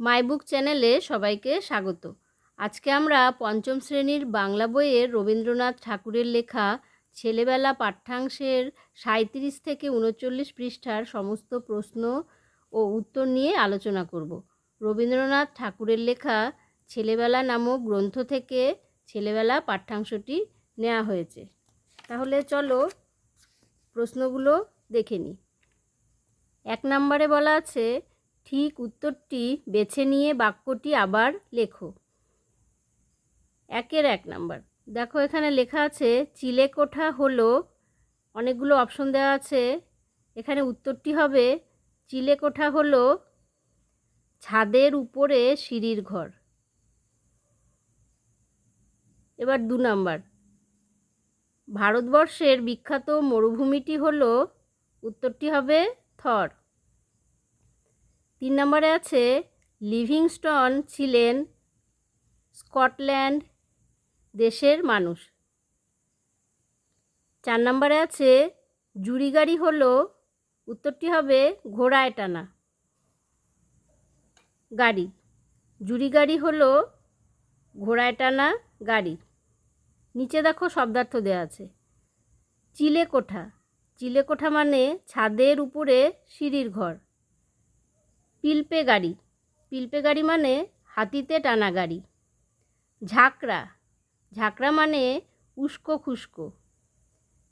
মাই বুক চ্যানেলে সবাইকে স্বাগত। আজকে আমরা পঞ্চম শ্রেণির বাংলা বইয়ের রবীন্দ্রনাথ ঠাকুরের লেখা ছেলেবেলা পাঠ্যাংশের সাঁত্রিশ থেকে উনচল্লিশ পৃষ্ঠার সমস্ত প্রশ্ন ও উত্তর নিয়ে আলোচনা করব। রবীন্দ্রনাথ ঠাকুরের লেখা ছেলেবেলা নামক গ্রন্থ থেকে ছেলেবেলা পাঠ্যাংশটি নেওয়া হয়েছে। তাহলে চলো প্রশ্নগুলো দেখে নিই। এক নম্বরে বলা আছে ঠিক উত্তরটি বেছে নিয়ে বাক্যটি আবার লেখো। একের এক নাম্বার। দেখো এখানে লেখা আছে চিলেকোঠা হলো। অনেকগুলো অপশন দেওয়া আছে। এখানে উত্তরটি হবে চিলেকোঠা হলো ছাদের উপরে সিঁড়ির ঘর। এবার দু নাম্বার। ভারতবর্ষের বিখ্যাত মরুভূমিটি হলো, উত্তরটি হবে থর। তিন নম্বরে আছে, লিভিংস্টন ছিলেন স্কটল্যান্ড দেশের মানুষ। চার নম্বরে আছে, জুড়ি গাড়ি হলো, উত্তরটি হবে ঘোড়ায় টানা গাড়ি। জুড়ি গাড়ি হলো, ঘোড়ায় টানা গাড়ি। নিচে দেখো শব্দার্থ দেওয়া আছে। চিলে কোঠা চিলে কোঠা মানে ছাদের উপরে সিঁড়ির ঘর। পিলপে গাড়ি। পিলপে গাড়ি মানে হাতিতে টানা গাড়ি। ঝাঁকড়া। ঝাঁকড়া মানে উস্কো খুস্কো।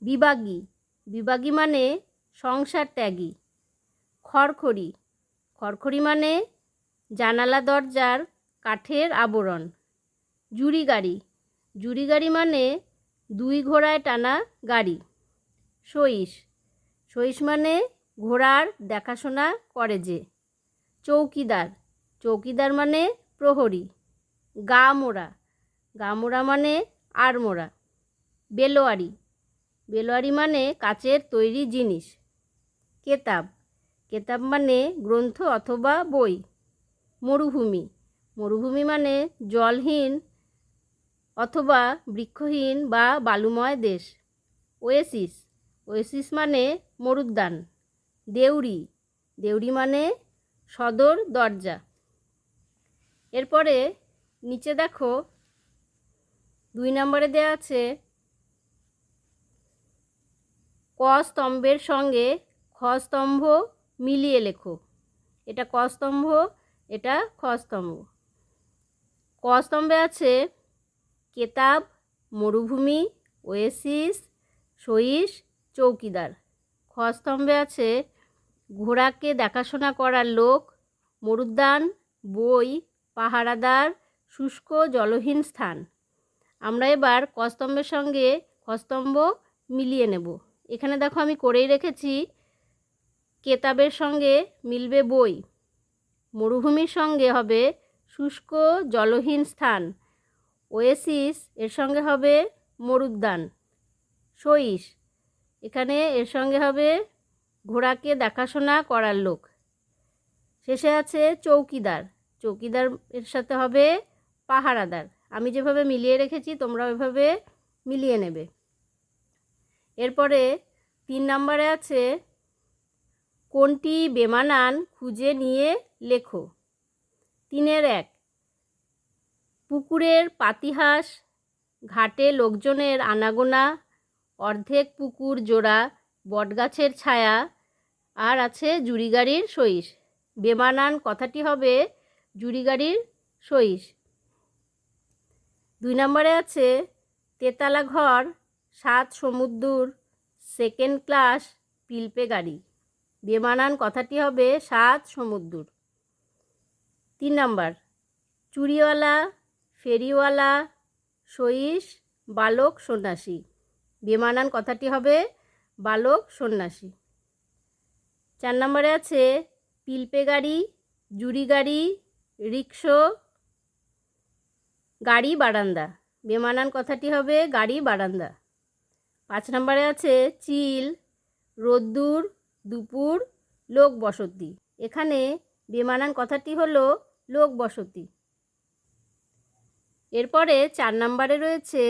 বিবাগী। বিবাগী মানে সংসার ত্যাগী। খড়খড়ি। খড়খড়ি মানে জানালা দরজার কাঠের আবরণ। জুড়ি গাড়ি। জুড়ি গাড়ি মানে দুই ঘোড়ায় টানা গাড়ি। সইস সইস মানে ঘোড়ার দেখাশোনা করে যে। চৌকিদার। চৌকিদার মানে প্রহরী। গা মোড়া গা মোড়া মানে আড়মোড়া। বেলোয়ারি। বেলোয়ারি মানে কাচের তৈরি জিনিস। কেতাব। কেতাব মানে গ্রন্থ অথবা বই। মরুভূমি। মরুভূমি মানে জলহীন অথবা বৃক্ষহীন বা বালুময় দেশ। ওয়েসিস। ওয়েসিস মানে মরুদ্যান। দেউরি। দেউরি মানে সদর দরজা। এরপরে নিচে দেখো, দুই নম্বরে দেওয়া আছে, ক স্তম্ভের সঙ্গে খ স্তম্ভ মিলিয়ে লেখো। এটা ক স্তম্ভ, এটা খ স্তম্ভ। ক স্তম্ভে আছে, কেতাব, মরুভূমি, ওয়েসিস সইস চৌকিদার। খ স্তম্ভে আছে ঘোড়াকে দেখাশোনা করার লোক, মরুদ্যান, বই, পাহারাদার, শুষ্ক, জলহীন স্থান। আমরা এবার কস্তম্ভের সঙ্গে কস্তম্ভ মিলিয়ে নেব। এখানে দেখো আমি করেই রেখেছি। কেতাবের সঙ্গে মিলবে বই। মরুভূমির সঙ্গে হবে শুষ্ক, জলহীন স্থান। ওয়েসিস, এর সঙ্গে হবে মরুদ্যান। সইস, এখানে এর সঙ্গে হবে ঘোড়াকে দেখাশোনা করার লোক। শেষে আছে চৌকিদার। চৌকিদার এর সাথে হবে পাহারাদার। আমি যেভাবে মিলিয়ে রেখেছি, তোমরা ওইভাবে মিলিয়ে নেবে। এরপরে তিন নম্বরে আছে, কোনটি বেমানান খুঁজে নিয়ে লেখো? তিনের এক, পুকুরের পাতিহাস, ঘাটে লোকজনের আনাগোনা, অর্ধেক পুকুর জোড়া, বটগাছের ছায়া আর আছে জুড়ি গাড়ির সইস বেমানান কথাটি হবে জুড়ি গাড়ির সইস দুই নম্বরে আছে, তেতালা ঘর, সাত সমুদ্র সেকেন্ড ক্লাস পিলপে গাড়ি। বেমানান কথাটি হবে সাত সমুদ্র তিন নম্বর, চুরিওয়ালা, ফেরিওয়ালা সইস বালক সন্ন্যাসী। বেমানান কথাটি হবে বালক সন্ন্যাসী। চার নম্বরে আছে পিলপে গাড়ি, জুড়ি গাড়ি, রিক্সো, গাড়ি বারান্দা। বেমানান কথাটি হবে গাড়ি বারান্দা। পাঁচ নম্বরে আছে চিল, রোদ্দুর, দুপুর, লোক বসতি। এখানে বেমানান কথাটি হলো লোক বসতি। এরপরে চার নম্বরে রয়েছে,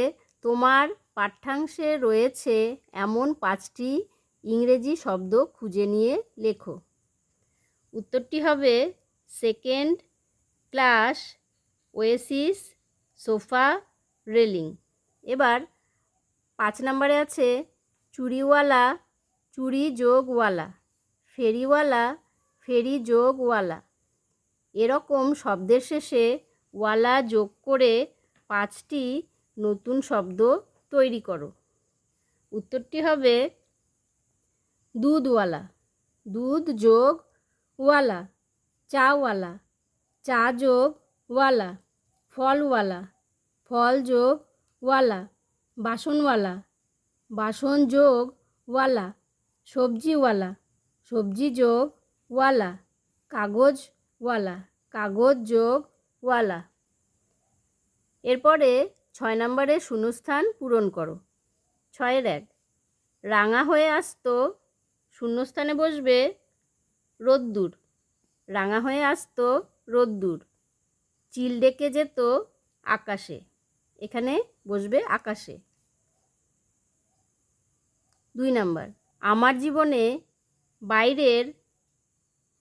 তোমার পাঠ্যাংশে রয়েছে এমন পাঁচটি ইংরেজি শব্দ খুঁজে নিয়ে লেখো। উত্তরটি হবে second class oasis sofa railing এবার পাঁচ নম্বরে আছে চুড়িওয়ালা চুড়ি যোগওয়ালা ফেরিওয়ালা ফেরি যোগওয়ালা এরকম শব্দের শেষে ওয়ালা যোগ করে পাঁচটি নতুন শব্দ তৈরি করো। উত্তরটি হবে দুধওয়ালা। দুধ যোগ ওয়ালা, চাওয়ালা। চা যোগ ওয়ালা, ফলওয়ালা। ফল যোগ ওয়ালা, বাসনওয়ালা। বাসন যোগ ওয়ালা, সবজিওয়ালা। সবজি যোগ ওয়ালা কাগজওয়ালা কাগজ যোগ ওয়ালা। এরপরে ছয় নম্বরে শূন্যস্থান পূরণ করো। ছয়ের এক, রাঙা হয়ে আসতো শূন্যস্থানে বসবে রোদ্দুর। রাঙা হয়ে আসতো রোদ্দুর। চিল ডেকে যেত আকাশে। এখানে বসবে আকাশে। দুই নাম্বার, আমার জীবনে বাইরের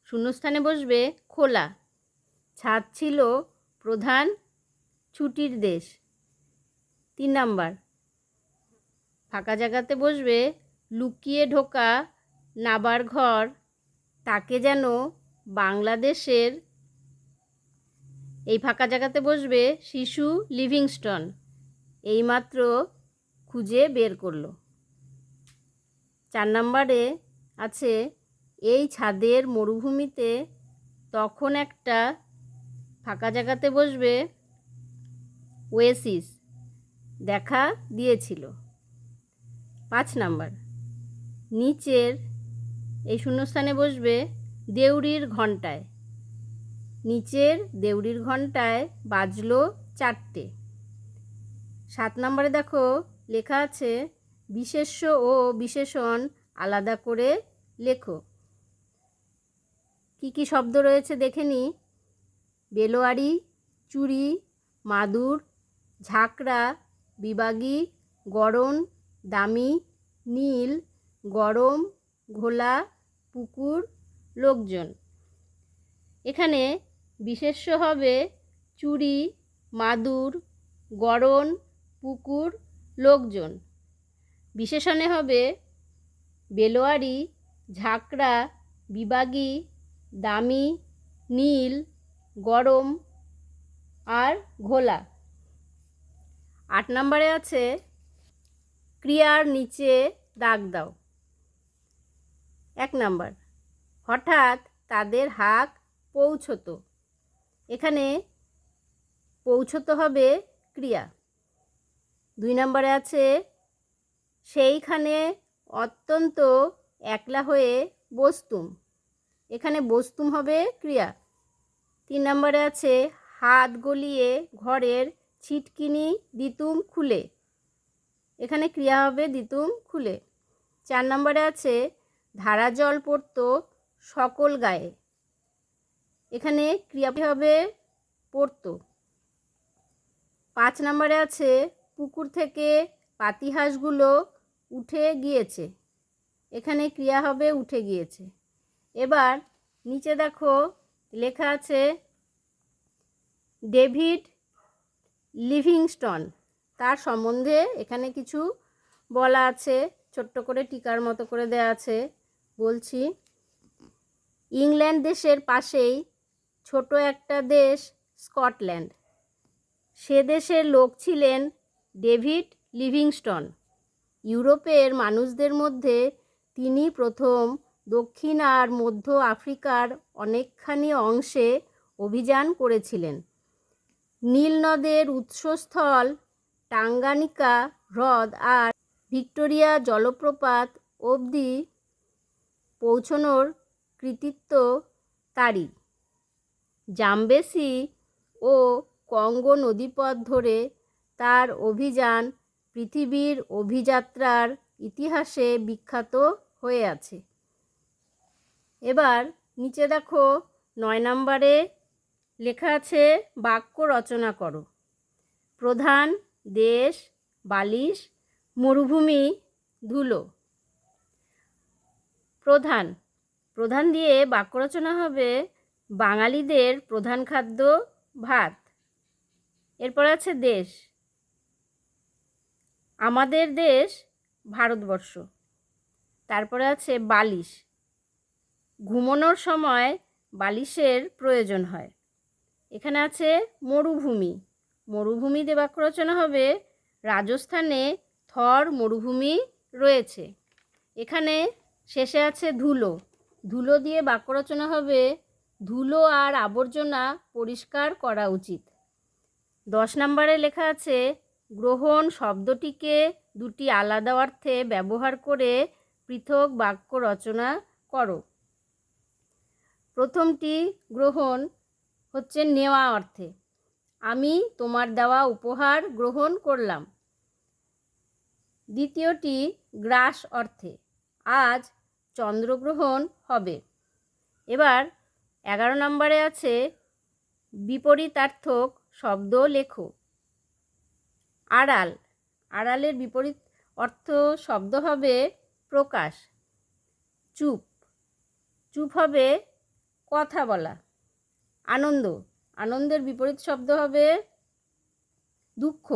শূন্যস্থানে বসবে খোলা। ছাদ ছিল প্রধান ছুটির দেশ। তিন নাম্বার, ফাঁকা জায়গাতে বসবে লুকিয়ে ঢোকা নাবার ঘর, তাকে যেন বাংলাদেশের এই ফাঁকা জায়গাতে বসবে শিশু লিভিংস্টন। এইমাত্র খুঁজে বের করল। চার নম্বরে আছে এই ছাদের মরুভূমিতে তখন একটা ফাঁকা জায়গাতে বসবে ওয়েসিস, দেখা দিয়েছিল। পাঁচ নাম্বার, নিচের এই শূন্যস্থানে বসবে দেউড়ির ঘন্টায় নিচের দেউড়ির ঘন্টায় বাজলো চারটে। সাত নম্বরে দেখো লেখা আছে, বিশেষ্য ও বিশেষণ আলাদা করে লেখো। কি কি শব্দ রয়েছে দেখে নি? বেলোয়ারি চুড়ি মাদুর, ঝাঁকড়া বিবাগী গরম দামি, নীল, গরম, ঘোলা পুকুর লোকজন। এখানে বিশেষ্য হবে চুড়ি মাদুর গরম পুকুর লোকজন। বিশেষণে হবে বেলোয়ারি, ঝাঁকড়া, বিবাগী, দামি, নীল, গরম আর ঘোলা। আট নম্বরে আছে, ক্রিয়ার নিচে দাগ দাও। এক নাম্বার। হঠাৎ তাদের হাক পৌঁছতো। এখানে পৌঁছতো হবে ক্রিয়া। দুই নম্বরে আছে, সেইখানে অত্যন্ত একলা হয়ে বস্তুম। এখানে বস্তুম হবে ক্রিয়া। তিন নম্বরে আছে, হাত গলিয়ে ঘরের ছিটকিনি দিতুম খুলে। এখানে ক্রিয়া হবে দিতুম খুলে। চার নম্বরে আছে ধারা জল পড়তো সকল গায়ে। এখানে ক্রিয়া হবে পড়তো। পাঁচ নম্বরে আছে, পুকুর থেকে পাতিহাঁসগুলো উঠে গিয়েছে। এখানে ক্রিয়া হবে উঠে গিয়েছে। এবার নিচে দেখো, লেখা আছে, ডেভিড লিভিংস্টন। তার সম্বন্ধে এখানে কিছু বলা আছে, ছোট্ট করে টিকার মতো করে দেয়া আছে। বলছি, ইংল্যান্ড দেশের পাশেই ছোট একটা দেশ স্কটল্যান্ড। সে দেশের লোক ছিলেন ডেভিড লিভিংস্টন। ইউরোপের মানুষদের মধ্যে তিনি প্রথম দক্ষিণ আর মধ্য আফ্রিকার অনেকখানি অংশে অভিযান করেছিলেন। নীল নদের উৎসস্থল, টাঙ্গানিকা হ্রদ আর ভিক্টোরিয়া জলপ্রপাত অবধি পৌঁছনোর কৃতিত্ব তারই। জামবেসি ও কঙ্গো নদীপথ ধরে তার অভিযান পৃথিবীর অভিযাত্রার ইতিহাসে বিখ্যাত হয়ে আছে। এবার নিচে দেখো নয় নম্বরে লেখা আছে বাক্য রচনা করো। প্রধান দেশ, বালিশ, মরুভূমি, ধুলো। প্রধান। প্রধান দিয়ে বাক্য রচনা হবে বাঙালিদের প্রধান খাদ্য ভাত। এরপর আছে দেশ। আমাদের দেশ ভারতবর্ষ। তারপরে আছে বালিশ। ঘুমানোর সময় বালিশের প্রয়োজন হয়। এখানে আছে মরুভূমি। মরুভূমি দিয়ে বাক্য রচনা হবে রাজস্থানে থর মরুভূমি রয়েছে। এখানে শেষে আছে ধুলো। ধুলো দিয়ে বাক্য রচনা হবে, ধুলো আর আবর্জনা পরিষ্কার করা উচিত। দশ নম্বরে লেখা আছে, গ্রহণ শব্দটিকে দুটি আলাদা অর্থে ব্যবহার করে পৃথক বাক্য রচনা করো। প্রথমটি, গ্রহণ হচ্ছে নেওয়া অর্থে। আমি তোমার দেওয়া উপহার গ্রহণ করলাম। দ্বিতীয়টি, গ্রাস অর্থে। আজ চন্দ্রগ্রহণ হবে। এবার এগারো নম্বরে আছে বিপরীতার্থক শব্দ লেখো। আড়াল। আড়ালের বিপরীত অর্থ শব্দ হবে প্রকাশ। চুপ। চুপ হবে কথা বলা। আনন্দ। আনন্দের বিপরীত শব্দ হবে দুঃখ।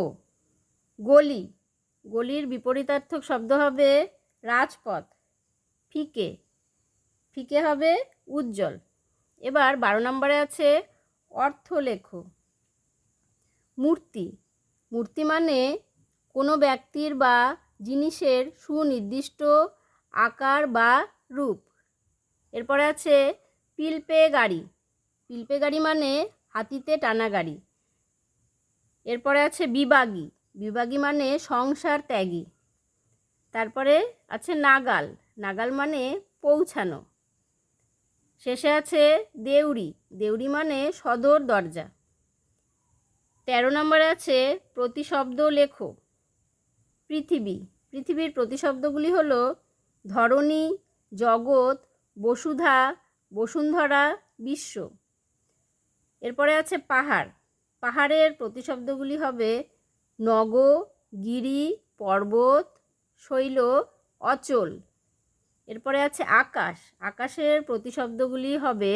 গলি। গলির বিপরীতার্থক শব্দ হবে রাজপথ। ফিকে। ফিকে হবে উজ্জ্বল। এবার বারো নম্বরে আছে অর্থ লেখো মূর্তি। মূর্তি মানে কোনো ব্যক্তির বা জিনিসের সুনির্দিষ্ট আকার বা রূপ। এরপরে আছে পিলপে গাড়ি। পিলপে গাড়ি মানে হাতিতে টানা গাড়ি। এরপরে আছে বিবাগী বিবাগী মানে সংসার ত্যাগী। তারপরে আছে নাগাল। নাগাল মানে পৌঁছানো। শেষে আছে দেউরি দেউরি মানে সদর দরজা। তেরো নম্বরে আছে প্রতিশব্দ লেখো। পৃথিবী। পৃথিবীর প্রতিশব্দগুলি হল ধরণী, জগৎ, বসুধা, বসুন্ধরা, বিশ্ব। এরপরে আছে পাহাড়। পাহাড়ের প্রতিশব্দগুলি হবে নগ, গিরি, পর্বত, শৈল, অচল। এরপরে আছে আকাশ। আকাশের প্রতিশব্দগুলি হবে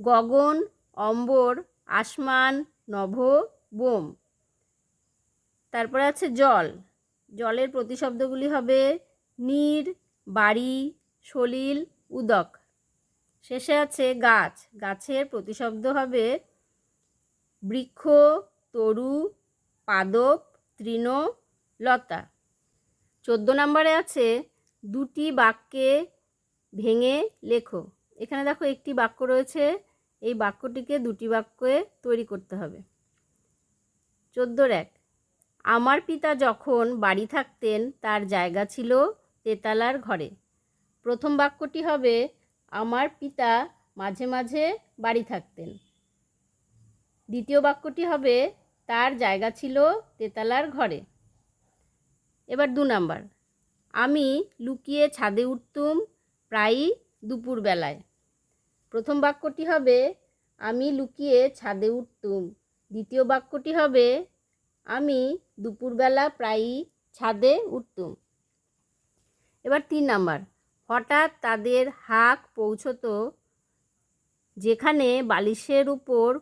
গগন, অম্বর, আসমান, নভ, বোম। তারপরে আছে জল। জলের প্রতিশব্দগুলি হবে নীর, বাড়ি, সলিল, উদক। শেষে আছে গাছ। গাছের প্রতিশব্দ হবে বৃক্ষ, তরু, পাদপ, তৃণ, লতা। চোদ্দ নম্বরে আছে দুটি বাক্যে ভেঙে লেখো। এখানে দেখো একটি বাক্য রয়েছে, এই বাক্যটিকে দুটি বাক্যে তৈরি করতে হবে। চোদ্দোর এক, আমার পিতা যখন বাড়ি থাকতেন, তার জায়গা ছিল তেতালার ঘরে। প্রথম বাক্যটি হবে, আমার পিতা মাঝে মাঝে বাড়ি থাকতেন। দ্বিতীয় বাক্যটি হবে, তার জায়গা ছিল তেতালার ঘরে। এবার দু নাম্বার আমি লুকিয়ে ছাদে উঠতুম প্রায়ই দুপুরবেলায়। প্রথম বাক্যটি হবে, আমি লুকিয়ে ছাদে উঠতুম। দ্বিতীয় বাক্যটি হবে, আমি দুপুরবেলা প্রায়ই ছাদে উঠতুম। এবার তিন নাম্বার, হঠাৎ তাদের হাক পৌঁছতো যেখানে বালিশের উপর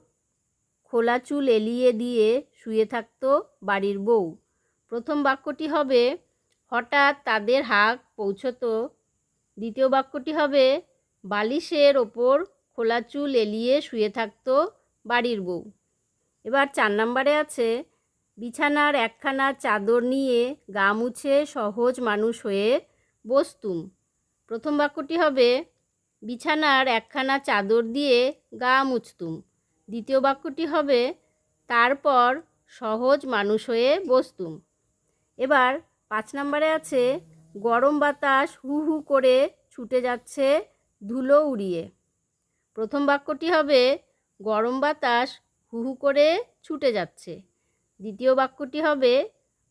খোলা চুল এলিয়ে দিয়ে শুয়ে থাকতো বাড়ির বউ। প্রথম বাক্যটি হবে হঠাৎ তাদের হাক পৌঁছতো। দ্বিতীয় বাক্যটি হবে, বালিশের ওপর খোলা চুল এলিয়ে শুয়ে থাকতো বাড়ির বউ। এবার চার নম্বরে আছে, বিছানার একখানা চাদর নিয়ে গা মুছে সহজ মানুষ হয়ে বসতুম। প্রথম বাক্যটি হবে, বিছানার একখানা চাদর দিয়ে গা মুছতুম। দ্বিতীয় বাক্যটি হবে, তারপর সহজ মানুষ হয়ে বসতুম। এবার পাঁচ নম্বরে আছে, গরম বাতাস হু হু করে ছুটে যাচ্ছে ধুলো উড়িয়ে। প্রথম বাক্যটি হবে, গরম বাতাস হু হু করে ছুটে যাচ্ছে। দ্বিতীয় বাক্যটি হবে,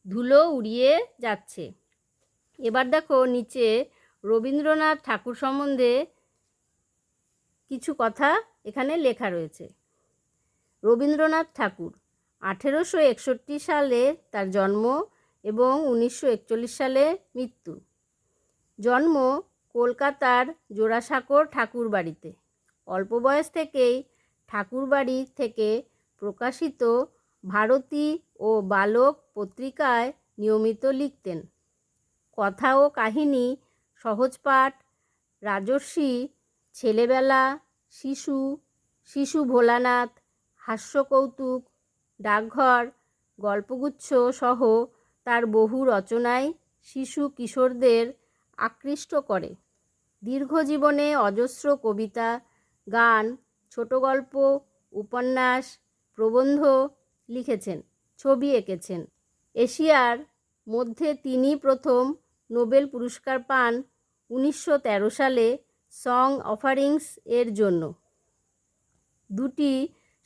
ধুলো উড়িয়ে যাচ্ছে। এবার দেখো নিচে রবীন্দ্রনাথ ঠাকুর সম্বন্ধে কিছু কথা এখানে লেখা রয়েছে। রবীন্দ্রনাথ ঠাকুর, আঠেরোশো একষট্টি সালে তার জন্ম এবং উনিশশো একচল্লিশ সালে মৃত্যু। জন্ম কলকাতার জোড়াসাঁকোর ঠাকুর বাড়িতে অল্প বয়স থেকেই ঠাকুরবাড়ি থেকে প্রকাশিত ভারতী ও বালক পত্রিকায় নিয়মিত লিখতেন। কথা ও কাহিনী সহজপাঠ রাজর্ষি, ছেলেবেলা, শিশু শিশু ভোলানাথ, হাস্যকৌতুক, ডাকঘর, গল্পগুচ্ছ সহ তার বহু রচনায় শিশু কিশোরদের আকৃষ্ট করে। দীর্ঘ জীবনে অজস্র কবিতা, গান, ছোট গল্প, উপন্যাস, প্রবন্ধ লিখেছেন, ছবি এঁকেছেন। এশিয়ার মধ্যে তিনি প্রথম নোবেল পুরস্কার পান উনিশশো তেরো সালে সং অফারিংস এর জন্য। দুটি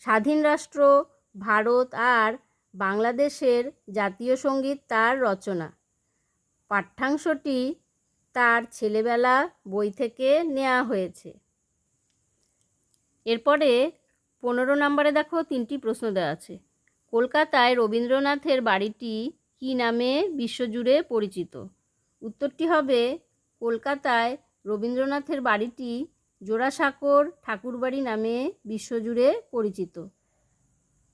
স্বাধীন রাষ্ট্র, ভারত আর বাংলাদেশের জাতীয় সংগীত তার রচনা। পাঠ্যাংশটি তার ছেলেবেলা বই থেকে নেওয়া হয়েছে। এরপরে পনেরো নম্বরে দেখো তিনটি প্রশ্ন দেওয়া আছে। কলকাতায় রবীন্দ্রনাথের বাড়িটি কী নামে বিশ্বজুড়ে পরিচিত? উত্তরটি হবে, কলকাতায় রবীন্দ্রনাথের বাড়িটি জোড়াসাঁকোর ঠাকুরবাড়ি নামে বিশ্বজুড়ে পরিচিত।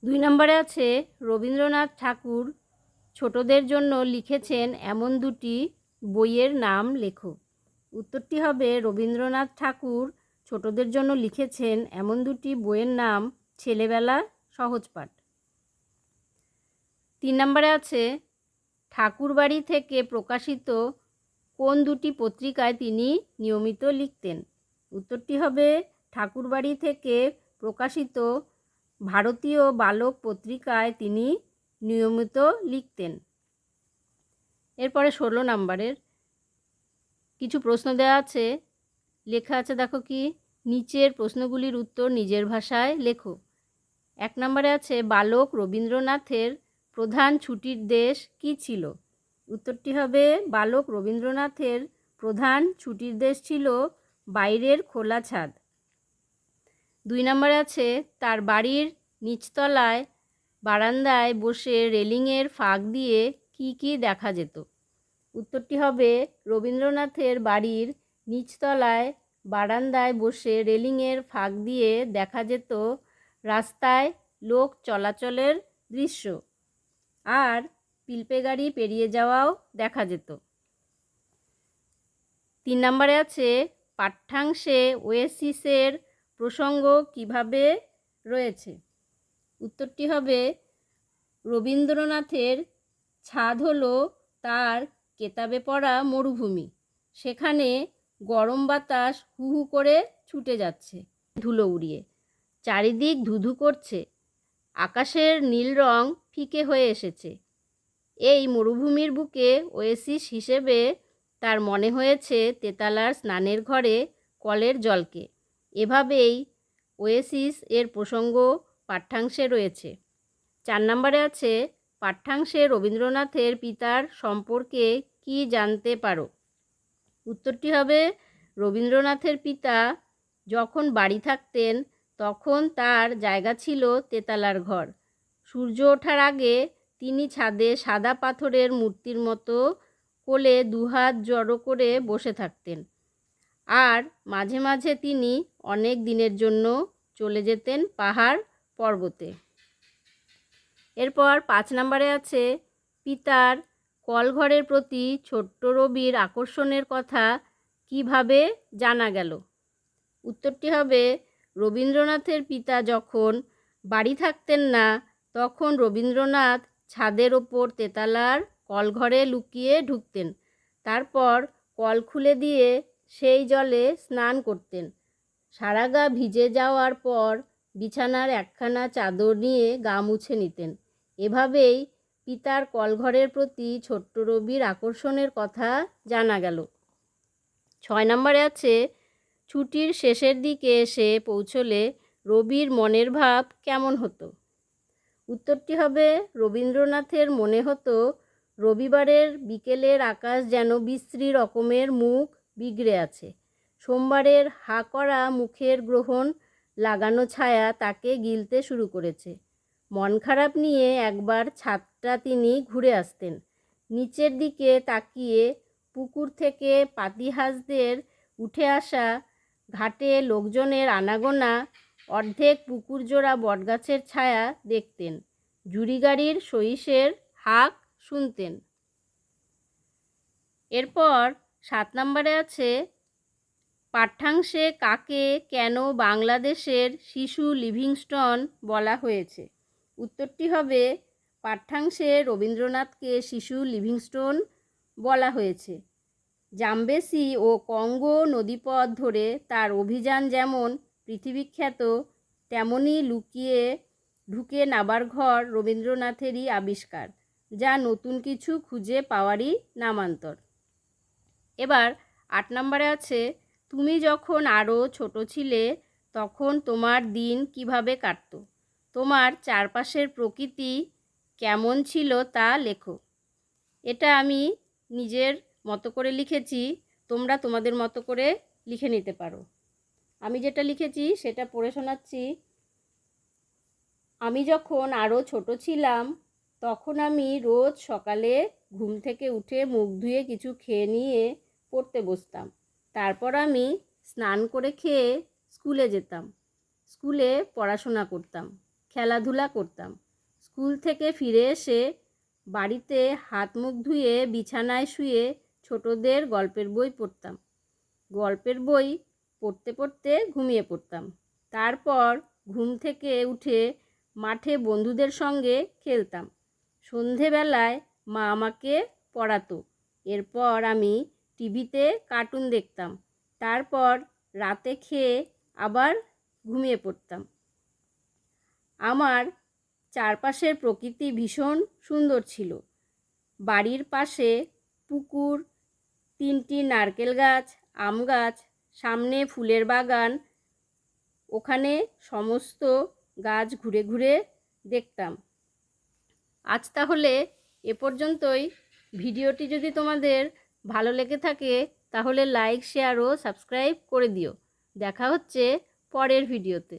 দুই নম্বরে আছে, রবীন্দ্রনাথ ঠাকুর ছোটদের জন্য লিখেছেন এমন দুটি বইয়ের নাম লেখো। উত্তরটি হবে, রবীন্দ্রনাথ ঠাকুর ছোটদের জন্য লিখেছেন এমন দুটি বইয়ের নাম ছেলেবেলা সহজপাঠ তিন নম্বরে আছে, ঠাকুরবাড়ি থেকে প্রকাশিত কোন দুটি পত্রিকায় তিনি নিয়মিত লিখতেন? উত্তরটি হবে, ঠাকুরবাড়ি থেকে প্রকাশিত ভারতীয় বালক পত্রিকায় তিনি নিয়মিত লিখতেন। এরপরে ষোলো নম্বরের কিছু প্রশ্ন দেওয়া আছে। লেখা আছে, দেখো কি, নিচের প্রশ্নগুলির উত্তর নিজের ভাষায় লেখো। এক নম্বরে আছে, বালক রবীন্দ্রনাথের প্রধান ছুটির দেশ কি ছিল? উত্তরটি হবে, বালক রবীন্দ্রনাথের প্রধান ছুটির দেশ ছিল বাইরের খোলা ছাদ। দুই নম্বরে আছে, তার বাড়ির নিচতলায় বারান্দায় বসে রেলিংয়ের ফাঁক দিয়ে কি কি দেখা যেত? উত্তরটি হবে, রবীন্দ্রনাথের বাড়ির নিচতলায় বারান্দায় বসে রেলিংয়ের ফাঁক দিয়ে দেখা যেত রাস্তায় লোক চলাচলের দৃশ্য। আর পিলপে গাড়ি পেরিয়ে যাওয়াও দেখা যেত। তিন নম্বরে আছে, পাঠ্যাংশে ওয়েসিসের প্রসঙ্গ কীভাবে রয়েছে? উত্তরটি হবে, রবীন্দ্রনাথের ছাদ হলো তার কেতাবে পড়া মরুভূমি। সেখানে গরম বাতাস হু হু করে ছুটে যাচ্ছে, ধুলো উড়িয়ে। চারিদিক ধুধু করছে। আকাশের নীল রং ফিকে হয়ে এসেছে। এই মরুভূমির বুকে ওয়েসিস হিসেবে তার মনে হয়েছে তেতালার স্নানের ঘরে কলের জলকে। এভাবেই ওয়েসিস এর প্রসঙ্গ পাঠ্যাংশে রয়েছে। চার নম্বরে আছে, পাঠ্যাংশে রবীন্দ্রনাথের পিতার সম্পর্কে কি জানতে পারো? উত্তরটি হবে, রবীন্দ্রনাথের পিতা যখন বাড়ি থাকতেন, তখন তার জায়গা ছিল তেতালার ঘর। সূর্য ওঠার আগে তিনি ছাদে সাদা পাথরের মূর্তির মতো কোলে দুহাত জড়ো করে বসে থাকতেন। আর মাঝে মাঝে তিনি অনেক দিনের জন্য চলে যেতেন পাহাড় পর্বতে। এরপর পাঁচ নম্বরে আছে, পিতার কলঘরের প্রতি ছোট্ট রবির আকর্ষণের কথা কীভাবে জানা গেল? উত্তরটি হবে, রবীন্দ্রনাথের পিতা যখন বাড়ি থাকতেন না, তখন রবীন্দ্রনাথ ছাদের ওপর তেতালার কলঘরে লুকিয়ে ঢুকতেন। তারপর কল খুলে দিয়ে সেই জলে স্নান করতেন। সারা গা ভিজে যাওয়ার পর বিছানার একখানা চাদর নিয়ে গা মুছে নিতেন। এভাবেই পিতার কলঘরের প্রতি ছোট্ট রবির আকর্ষণের কথা জানা গেল। ছয় নম্বরে আছে, ছুটির শেষের দিকে এসে পৌঁছলে রবির মনের ভাব কেমন হতো? উত্তরটি হবে, রবীন্দ্রনাথের মনে হতো, রবিবারের বিকেলের আকাশ যেন বিশ্রী রকমের মুখ বিগড়ে আছে। সোমবারের হা করা মুখের গ্রহণ লাগানো ছায়া তাকে গিলতে শুরু করেছে। মন খারাপ নিয়ে একবার ছাদটা তিনি ঘুরে আসতেন। নিচের দিকে তাকিয়ে পুকুর থেকে পাতিহাঁসদের উঠে আসা ঘাটে লোকজনের আনাগোনা, অর্ধেক পুকুর জোড়া বটগাছের ছায়া দেখতেন। জুড়ি গাড়ির সহিসের হাক শুনতেন। এরপর সাত নম্বরে আছে পাঠ্যাংশে কাকে কেন বাংলাদেশের শিশু লিভিংস্টন বলা হয়েছে? উত্তরটি হবে, পাঠ্যাংশে রবীন্দ্রনাথকে শিশু লিভিংস্টোন বলা হয়েছে। জাম্বেসি ও কঙ্গো নদীপথ ধরে তার অভিযান যেমন পৃথিবীখ্যাত, তেমনি লুকিয়ে ঢুকে নাবার ঘর রবীন্দ্রনাথেরই আবিষ্কার, যা নতুন কিছু খুঁজে পাওয়ারই নামান্তর। এবার আট নম্বরে আছে তুমি যখন আরও ছোট ছিলে, তখন তোমার দিন কীভাবে কাটত? তোমার চারপাশের প্রকৃতি কেমন ছিল তা লেখো। এটা আমি নিজের মতো করে লিখেছি, তোমরা তোমাদের মতো করে লিখে নিতে পারো। আমি যেটা লিখেছি, সেটা পড়ে শোনাচ্ছি। আমি যখন আরও ছোট ছিলাম, তখন আমি রোজ সকালে ঘুম থেকে উঠে মুখ ধুয়ে কিছু খেয়ে নিয়ে পড়তে বসতাম। তারপর আমি স্নান করে খেয়ে স্কুলে যেতাম। স্কুলে পড়াশোনা করতাম, খেলাধুলা করতাম। স্কুল থেকে ফিরে এসে বাড়িতে হাত মুখ ধুয়ে বিছানায় শুয়ে ছোটদের গল্পের বই পড়তাম। গল্পের বই পড়তে পড়তে ঘুমিয়ে পড়তাম। তারপর ঘুম থেকে উঠে মাঠে বন্ধুদের সঙ্গে খেলতাম। সন্ধেবেলায় মা আমাকে পড়াতো। এরপর আমি টিভিতে কার্টুন দেখতাম। তারপর রাতে খেয়ে আবার ঘুমিয়ে পড়তাম। আমার চারপাশের প্রকৃতি ভীষণ সুন্দর ছিল। বাড়ির পাশে পুকুর, তিনটি নারকেল গাছ, আম গাছ, সামনে ফুলের বাগান, ওখানে সমস্ত গাছ ঘুরে ঘুরে দেখতাম। আজ তাহলে এ পর্যন্তই। ভিডিওটি যদি তোমাদের ভালো লেগে থাকে তাহলে লাইক শেয়ার ও সাবস্ক্রাইব করে দিও। দেখা হচ্ছে পরের ভিডিওতে